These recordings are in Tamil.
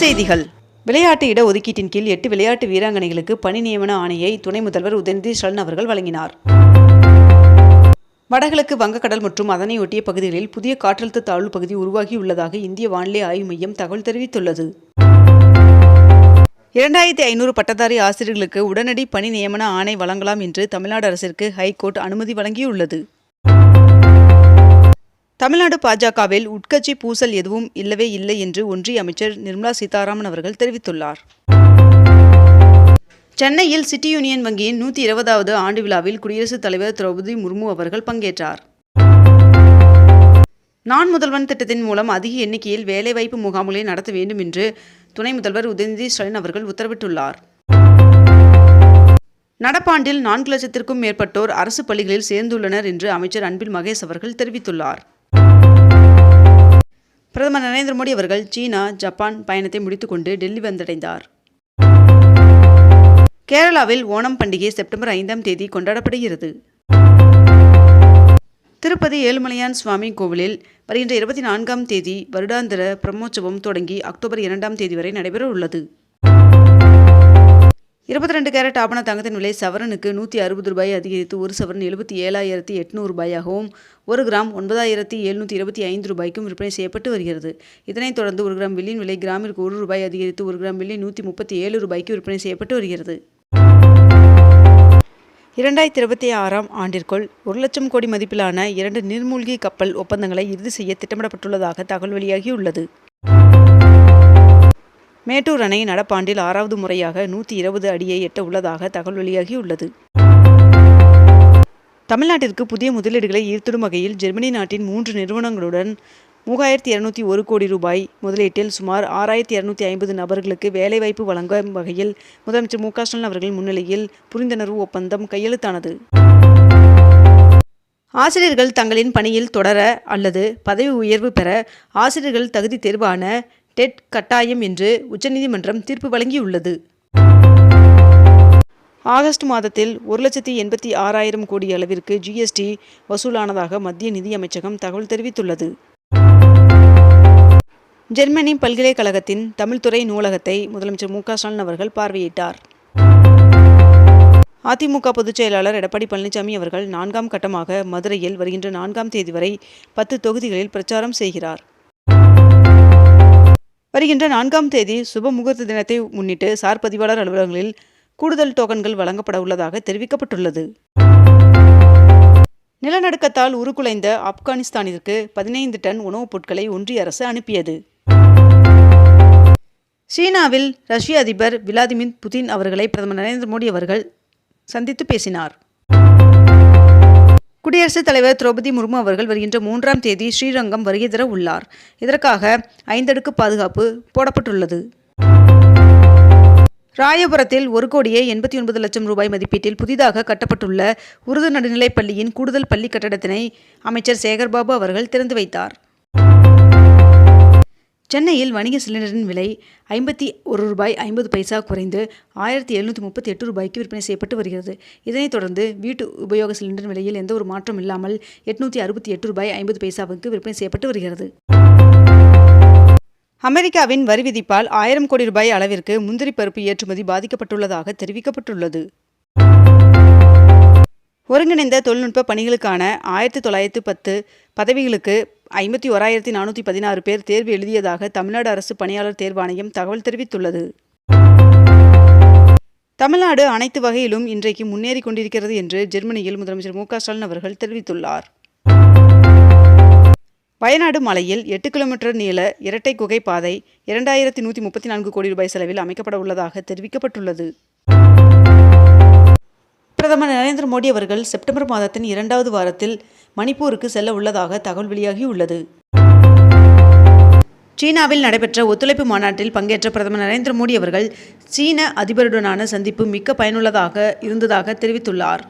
செய்திகள். விளையாட்டு இட ஒதுக்கீட்டின் கீழ் எட்டு விளையாட்டு வீராங்கனைகளுக்கு பணி நியமன ஆணையை துணை முதல்வர் உதயநிதி ஸ்டாலின் அவர்கள் வழங்கினார். வடகிழக்கு வங்கக்கடல் மற்றும் அதனையொட்டிய பகுதிகளில் புதிய காற்றழுத்த தாழ்வு பகுதி உருவாகியுள்ளதாக இந்திய வானிலை ஆய்வு மையம் தகவல் தெரிவித்துள்ளது. இரண்டாயிரத்தி ஐநூறு பட்டதாரி ஆசிரியர்களுக்கு உடனடி பணி நியமன ஆணை வழங்கலாம் என்று தமிழ்நாடு அரசிற்கு ஹைகோர்ட் அனுமதி வழங்கியுள்ளது. தமிழ்நாடு பாஜகவில் உட்கட்சி பூசல் எதுவும் இல்லவே இல்லை என்று ஒன்றிய அமைச்சர் நிர்மலா சீதாராமன் அவர்கள் தெரிவித்துள்ளார். சென்னையில் சிட்டி யூனியன் வங்கியின் நூற்றி இருபதாவது ஆண்டு விழாவில் குடியரசுத் தலைவர் திரௌபதி முர்மு அவர்கள் பங்கேற்றார். நான் முதல்வன் திட்டத்தின் மூலம் அதிக எண்ணிக்கையில் வேலைவாய்ப்பு முகாம்களை நடத்த வேண்டும் என்று துணை முதல்வர் உதயநிதி ஸ்டாலின் அவர்கள் உத்தரவிட்டுள்ளார். நடப்பாண்டில் நான்கு லட்சத்திற்கும் மேற்பட்டோர் அரசு பள்ளிகளில் சேர்ந்துள்ளனர் என்று அமைச்சர் அன்பில் மகேஷ் அவர்கள் தெரிவித்துள்ளார். பிரதமர் நரேந்திர மோடி அவர்கள் சீனா ஜப்பான் பயணத்தை முடித்துக்கொண்டு டெல்லி வந்தடைந்தார். கேரளாவில் ஓணம் பண்டிகை செப்டம்பர் ஐந்தாம் தேதி கொண்டாடப்படுகிறது. திருப்பதி ஏழுமலையான் சுவாமி கோவிலில் வருகின்ற இருபத்தி நான்காம் தேதி வருடாந்திர பிரம்மோற்சவம் தொடங்கி அக்டோபர் இரண்டாம் தேதி வரை நடைபெற உள்ளது இருபத்தி ரெண்டு கேரட் ஆபண தங்கத்தின் விலை சவரனுக்கு நூற்றி அறுபது ரூபாய் அதிகரித்து ஒரு சவரன் எழுபத்தி ஏழாயிரத்தி எட்நூறு ரூபாயாகவும் ஒரு கிராம் ஒன்பதாயிரத்தி எழுநூற்றி இருபத்தி ஐந்து ரூபாய்க்கும் விற்பனை செய்யப்பட்டு வருகிறது. இதனைத் தொடர்ந்து ஒரு கிராம் வெள்ளியின் விலை கிராமிற்கு ஒரு ரூபாய் அதிகரித்து ஒரு கிராம் வெள்ளி நூற்றி முப்பத்தி ஏழு ரூபாய்க்கு விற்பனை செய்யப்பட்டு வருகிறது. இரண்டாயிரத்தி இருபத்தி ஆறாம் ஆண்டிற்குள் ஒரு லட்சம் கோடி மதிப்பிலான இரண்டு நீர்மூழ்கி கப்பல் ஒப்பந்தங்களை இறுதி செய்ய திட்டமிடப்பட்டுள்ளதாக தகவல் வெளியாகியுள்ளது. மேட்டூர் அணை நடப்பாண்டில் ஆறாவது முறையாக நூற்றி இருபது அடியை எட்ட உள்ளதாக தகவல் வெளியாகியுள்ளது. தமிழ்நாட்டிற்கு புதிய முதலீடுகளை ஈர்த்திடும் வகையில் ஜெர்மனி நாட்டின் மூன்று நிறுவனங்களுடன் மூவாயிரத்தி இரநூத்தி ஒரு கோடி ரூபாய் முதலீட்டில் சுமார் ஆறாயிரத்தி இரநூத்தி ஐம்பது நபர்களுக்கு வேலைவாய்ப்பு வழங்கும் வகையில் முதலமைச்சர் மு க ஸ்டாலின் அவர்கள் முன்னிலையில் புரிந்துணர்வு ஒப்பந்தம் கையெழுத்தானது. ஆசிரியர்கள் தங்களின் பணியில் தொடர அல்லது பதவி உயர்வு பெற ஆசிரியர்கள் தகுதி தேர்வான டெட் கட்டாயம் என்று உச்சநீதிமன்றம் தீர்ப்பு வழங்கியுள்ளது. ஆகஸ்ட் மாதத்தில் ஒரு லட்சத்தி எண்பத்தி ஆறாயிரம் கோடி அளவிற்கு ஜிஎஸ்டி வசூலானதாக மத்திய நிதியமைச்சகம் தகவல் தெரிவித்துள்ளது. ஜெர்மனி பல்கலைக்கழகத்தின் தமிழ்துறை நூலகத்தை முதலமைச்சர் மு க ஸ்டாலின் அவர்கள் பார்வையிட்டார். அதிமுக பொதுச் செயலாளர் எடப்பாடி பழனிசாமி அவர்கள் நான்காம் கட்டமாக மதுரையில் வருகின்ற நான்காம் தேதி வரை பத்து தொகுதிகளில் பிரச்சாரம் செய்கிறார். வருகின்ற நான்காம் தேதி சுப முகூர்த்த தினத்தை முன்னிட்டு சார் பதிவாளர் அலுவலகங்களில் கூடுதல் டோக்கன்கள் வழங்கப்பட உள்ளதாக தெரிவிக்கப்பட்டுள்ளது. நிலநடுக்கத்தால் உருக்குலைந்த ஆப்கானிஸ்தானிற்கு பதினைந்து டன் உணவுப் பொருட்களை ஒன்றிய அரசு அனுப்பியது. சீனாவில் ரஷ்ய அதிபர் விளாடிமிர் புதின் அவர்களை பிரதமர் நரேந்திர மோடி அவர்கள் சந்தித்து பேசினார். குடியரசுத் தலைவர் திரௌபதி முர்மு அவர்கள் வருகின்ற மூன்றாம் தேதி ஸ்ரீரங்கம் வருகை தர உள்ளார். இதற்காக ஐந்தடுக்கு பாதுகாப்பு போடப்பட்டுள்ளது. ராயபுரத்தில் ஒரு கோடியே எண்பத்தி ஒன்பது லட்சம் ரூபாய் மதிப்பீட்டில் புதிதாக கட்டப்பட்டுள்ள உருது நடுநிலைப் பள்ளியின் கூடுதல் பள்ளி கட்டடத்தினை அமைச்சர் சேகர்பாபு அவர்கள் திறந்து வைத்தார். சென்னையில் வணிக சிலிண்டரின் விலை ஐம்பத்தி ஒரு ரூபாய் ஐம்பது பைசா குறைந்து ஆயிரத்தி எழுநூற்றி முப்பத்தி எட்டு ரூபாய்க்கு விற்பனை செய்யப்பட்டு வருகிறது. இதனைத் தொடர்ந்து வீட்டு உபயோக சிலிண்டர் விலையில் எந்த ஒரு மாற்றம் இல்லாமல் எட்நூற்றி அறுபத்தி எட்டு ரூபாய் ஐம்பது பைசாவுக்கு விற்பனை செய்யப்பட்டு வருகிறது. அமெரிக்காவின் வரி விதிப்பால் ஆயிரம் கோடி ரூபாய் அளவிற்கு முந்திரி பருப்பு ஏற்றுமதி பாதிக்கப்பட்டுள்ளதாக தெரிவிக்கப்பட்டுள்ளது. ஒருங்கிணைந்த தொழில்நுட்ப பணிகளுக்கான ஆயிரத்தி தொள்ளாயிரத்து பத்து பதவிகளுக்கு ஐம்பத்தி ஓராயிரத்தி நானூற்றி பதினாறு பேர் தேர்வு எழுதியதாக தமிழ்நாடு அரசு பணியாளர் தேர்வாணையம் தகவல் தெரிவித்துள்ளது. தமிழ்நாடு அனைத்து வகையிலும் இன்றைக்கு முன்னேறி கொண்டிருக்கிறது என்று ஜெர்மனியில் முதலமைச்சர் மு ஸ்டாலின் அவர்கள் தெரிவித்துள்ளார். வயநாடு மலையில் எட்டு கிலோமீட்டர் நீள இரட்டை குகை பாதை இரண்டாயிரத்தி நூற்றி முப்பத்தி நான்கு கோடி ரூபாய் செலவில் அமைக்கப்பட உள்ளதாக தெரிவிக்கப்பட்டுள்ளது. பிரதமர் நரேந்திர மோடி அவர்கள் செப்டம்பர் மாதத்தின் இரண்டாவது வாரத்தில் மணிப்பூருக்கு செல்ல உள்ளதாக தகவல் வெளியாகியுள்ளது. சீனாவில் நடைபெற்ற ஒத்துழைப்பு மாநாட்டில் பங்கேற்ற பிரதமர் நரேந்திர மோடி அவர்கள் சீன அதிபருடனான சந்திப்பு மிக்க பயனுள்ளதாக இருந்ததாக தெரிவித்துள்ளார்.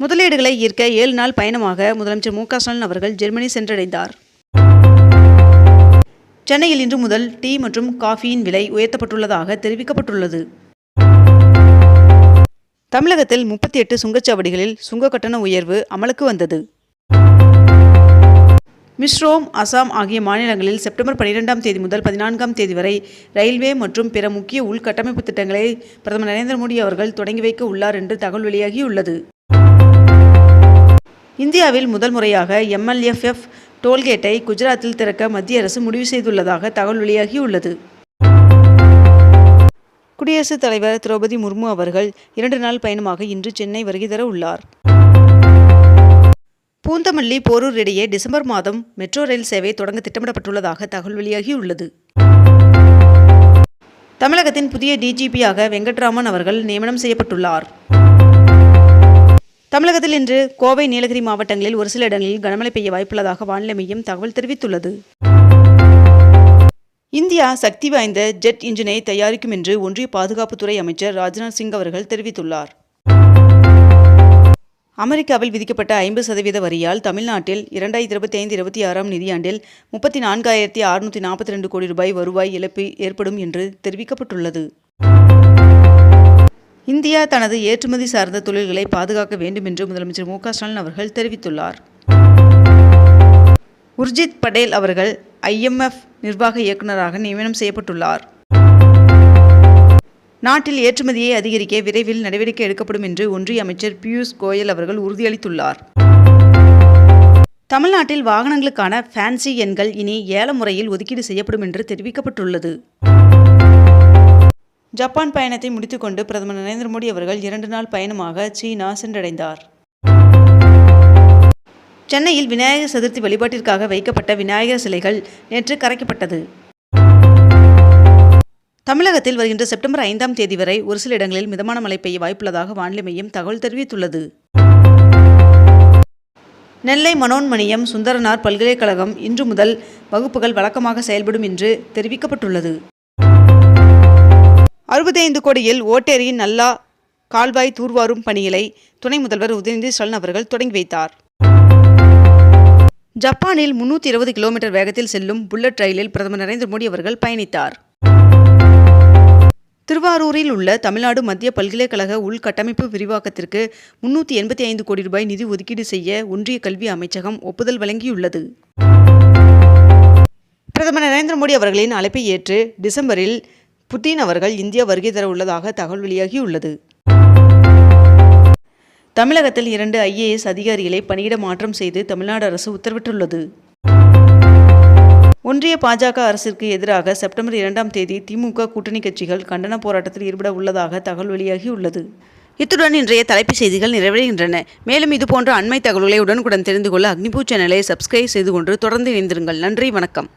முதலீடுகளை ஈர்க்க ஏழு நாள் பயணமாக முதலமைச்சர் மு ஸ்டாலின் அவர்கள் ஜெர்மனி சென்றடைந்தார். சென்னையில் இன்று முதல் டீ மற்றும் காஃபியின் விலை உயர்த்தப்பட்டுள்ளதாக தெரிவிக்கப்பட்டுள்ளது. தமிழகத்தில் முப்பத்தி எட்டு சுங்கச்சாவடிகளில் சுங்க கட்டண உயர்வு அமலுக்கு வந்தது. மிஸ்ரோம் அசாம் ஆகிய மாநிலங்களில் செப்டம்பர் பன்னிரெண்டாம் தேதி முதல் பதினான்காம் தேதி வரை ரயில்வே மற்றும் பிற முக்கிய உள்கட்டமைப்பு திட்டங்களை பிரதமர் நரேந்திர மோடி அவர்கள் தொடங்கி வைக்க உள்ளார் என்று தகவல் வெளியாகியுள்ளது. இந்தியாவில் முதல் முறையாக எம்எல்எஃப்எஃப் டோல்கேட்டை குஜராத்தில் திறக்க மத்திய அரசு முடிவு செய்துள்ளதாக தகவல் வெளியாகியுள்ளது. குடியரசுத் தலைவர் திரௌபதி முர்மு அவர்கள் இரண்டு நாள் பயணமாக இன்று சென்னை வருகை தர உள்ளார். பூந்தமல்லி போரூர் இடையே டிசம்பர் மாதம் மெட்ரோ ரயில் சேவை தொடங்க திட்டமிடப்பட்டுள்ளதாக தகவல் வெளியாகியுள்ளது. தமிழகத்தின் புதிய டிஜிபியாக வெங்கட்ராமன் அவர்கள் நியமனம் செய்யப்பட்டுள்ளார். தமிழகத்தில் இன்று கோவை நீலகிரி மாவட்டங்களில் ஒரு சில இடங்களில் கனமழை பெய்ய வாய்ப்புள்ளதாக வானிலை மையம் தகவல் தெரிவித்துள்ளது. இந்தியா சக்தி வாய்ந்த ஜெட் இன்ஜினை தயாரிக்கும் என்று ஒன்றிய பாதுகாப்புத்துறை அமைச்சர் ராஜ்நாத் சிங் அவர்கள் தெரிவித்துள்ளார். அமெரிக்காவில் விதிக்கப்பட்ட ஐம்பது சதவீத வரியால் தமிழ்நாட்டில் இரண்டாயிரத்தி இருபத்தி ஐந்து இருபத்தி ஆறாம் நிதியாண்டில் முப்பத்தி நான்காயிரத்தி அறுநூற்றி நாற்பத்தி ரெண்டு கோடி ரூபாய் வருவாய் இழப்பு ஏற்படும் என்று தெரிவிக்கப்பட்டுள்ளது. இந்தியா தனது ஏற்றுமதி சார்ந்த தொழில்களை பாதுகாக்க வேண்டும் என்று முதலமைச்சர் மு க ஸ்டாலின் அவர்கள் தெரிவித்துள்ளார். உர்ஜித் படேல் அவர்கள் ஐஎம்எஃப் நிர்வாக இயக்குநராக நியமனம் செய்யப்பட்டுள்ளார். நாட்டில் ஏற்றுமதியை அதிகரிக்க விரைவில் நடவடிக்கை எடுக்கப்படும் என்று ஒன்றிய அமைச்சர் பியூஷ் கோயல் அவர்கள் உறுதியளித்துள்ளார். தமிழ்நாட்டில் வாகனங்களுக்கான ஃபேன்சி எண்கள் இனி ஏல முறையில் ஒதுக்கீடு செய்யப்படும் என்று தெரிவிக்கப்பட்டுள்ளது. ஜப்பான் பயணத்தை முடித்துக்கொண்டு பிரதமர் நரேந்திர மோடி அவர்கள் இரண்டு நாள் பயணமாக சீனா சென்றடைந்தார். சென்னையில் விநாயகர் சதுர்த்தி வழிபாட்டிற்காக வைக்கப்பட்ட விநாயகர் சிலைகள் நேற்று கரைக்கப்பட்டது. தமிழகத்தில் வருகின்ற செப்டம்பர் ஐந்தாம் தேதி வரை ஒரு சில இடங்களில் மிதமான மழை பெய்ய வாய்ப்புள்ளதாக வானிலை மையம் தகவல் தெரிவித்துள்ளது. நெல்லை மனோன்மணியம் சுந்தரனார் பல்கலைக்கழகம் இன்று முதல் வகுப்புகள் வழக்கமாக செயல்படும் என்று தெரிவிக்கப்பட்டுள்ளது. அறுபத்தைந்து கோடியில் ஓட்டேரியின் நல்லா கால்வாய் தூர்வாரும் பணிகளை துணை முதல்வர் உதயநிதி ஸ்டாலின் அவர்கள் தொடங்கி வைத்தார். ஜப்பானில் முன்னூற்றி இருபது கிலோமீட்டர் வேகத்தில் செல்லும் புல்லட் ரயிலில் பிரதமர் நரேந்திர மோடி அவர்கள் பயணித்தார். திருவாரூரில் உள்ள தமிழ்நாடு மத்திய பல்கலைக்கழக உள்கட்டமைப்பு விரிவாக்கத்திற்கு முன்னூற்றி எண்பத்தி ஐந்து கோடி ரூபாய் நிதி ஒதுக்கீடு செய்ய ஒன்றிய கல்வி அமைச்சகம் ஒப்புதல் வழங்கியுள்ளது. பிரதமர் நரேந்திர மோடி அவர்களின் அழைப்பை ஏற்று டிசம்பரில் புட்டின் அவர்கள் இந்தியா வருகை தர உள்ளதாக தகவல் வெளியாகியுள்ளது. தமிழகத்தில் இரண்டு ஐஏஎஸ் அதிகாரிகளை பணியிட மாற்றம் செய்து தமிழ்நாடு அரசு உத்தரவிட்டுள்ளது. ஒன்றிய பாஜக அரசிற்கு எதிராக செப்டம்பர் இரண்டாம் தேதி திமுக கூட்டணி கட்சிகள் கண்டன போராட்டத்தில் ஈடுபட உள்ளதாக தகவல் வெளியாகியுள்ளது. இத்துடன் இன்றைய தலைப்புச் செய்திகள் நிறைவடைகின்றன. மேலும் இதுபோன்ற அண்மை தகவல்களை உடனுக்குடன் தெரிந்து கொள்ள அக்னிபூ சேனலை சப்ஸ்கிரைப் செய்து கொண்டு தொடர்ந்து இணைந்திருங்கள். நன்றி வணக்கம்.